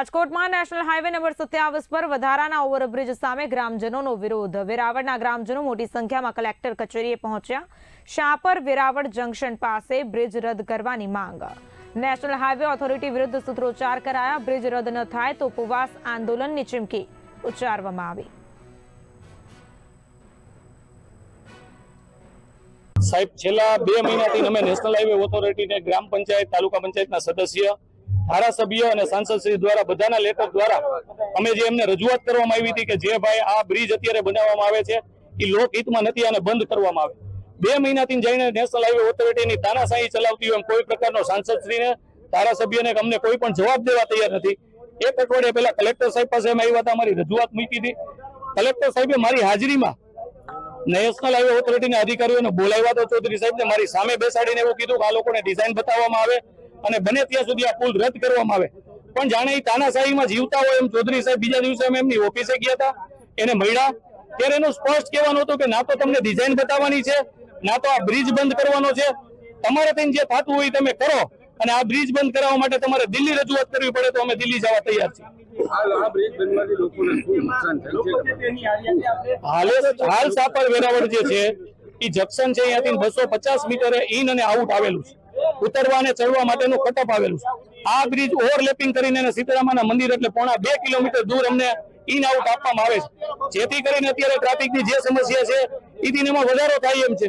રાજકોટમાં national highway number સત્યાવીસ પર વધારાના ઓવરબ્રિજ સામે ગ્રામજનોનો વિરોધ. વેરાવળના ગ્રામજનો મોટી સંખ્યામાં કલેક્ટર કચેરીએ પહોંચ્યા. શાપર વેરાવળ જંકશન પાસે બ્રિજ રદ કરવાની માંગ. નેશનલ હાઈવે ઓથોરિટી વિરુદ્ધ સૂત્રોચ્ચાર કરાયા. બ્રિજ રદ ન થાય તો ઉપવાસ આંદોલનની ચીમકી ઉચ્ચારવામાં આવી. સાહેબ, છેલ્લા બે મહિનાથી અમે નેશનલ હાઈવે ઓથોરિટીને ગ્રામ પંચાયત, તાલુકા પંચાયતના સદસ્ય ધારાસભ્ય અને સાંસદશ્રી દ્વારા, બધાના લેટર દ્વારા અમે જે એમને રજૂઆત કરવામાં આવી હતી કે જે ભાઈ આ બ્રિજ અત્યારે બનાવવામાં આવે છે એ લોકહિતમાં નથી અને બંધ કરવામાં આવે. બે મહિનાથી જઈને નેશનલ હાઈવે ઓથોરિટીની તાનાશાહી ચલાવતી હોય કોઈ પ્રકારનો સાંસદશ્રીને ધારાસભ્યને અમને કોઈ પણ જવાબ દેવા તૈયાર નથી. એક અઠવાડિયા પહેલા કલેક્ટર સાહેબ પાસે અમે આવ્યા હતા, અમારી રજૂઆત મૂકી હતી. કલેક્ટર સાહેબે મારી હાજરીમાં નેશનલ હાઈવે ઓથોરિટીના અધિકારીઓને બોલાવ્યા તો ચૌધરી સાહેબને મારી સામે બેસાડીને એવું કીધું કે આ લોકોને ડિઝાઇન બતાવવામાં આવે. અને બને ત્યાં સુધી આ પુલ રદ કરવામાં આવે. પણ જાણે એ તાનાશાહીમાં જીવતા હોય એમ ચૌધરી સાહેબ બીજા દિવસે અમે એમની ઓફિસે ગયા હતા એને મળ્યા. ત્યારે એનું સ્પષ્ટ કહેવાનું હતું કે ના તો તમને ડિઝાઇન બતાવવાની છે ના તો આ બ્રિજ બંધ કરવાનો છે. તમારે થઈને જે થતું હોય એ તમે કરો. અને આ બ્રિજ બંધ કરાવવા માટે તમારે દિલ્હી રજૂઆત કરવી પડે તો અમે દિલ્હી જવા તૈયાર છીએ. હાલ આ બ્રિજ બનવાથી લોકોને શું નુકસાન થાય છે? હાલે હાલ સાપર વેરાવળ જે છે એ જંકશન છે અહીંયાથી બસો પચાસ મીટરે ઇન અને આઉટ આવેલું છે. ઉતરવા અને ચડવા માટેનું કટઅપ આવેલું છે. આ બ્રિજ ઓવરલેપિંગ કરીને સીતારામાના મંદિર એટલે પોણા બે કિલોમીટર દૂર અમને ઇન આઉટ આપવામાં આવે છે. જેથી કરીને અત્યારે ટ્રાફિકની જે સમસ્યા છે એ દિનમાં વધારો થાય એમ છે.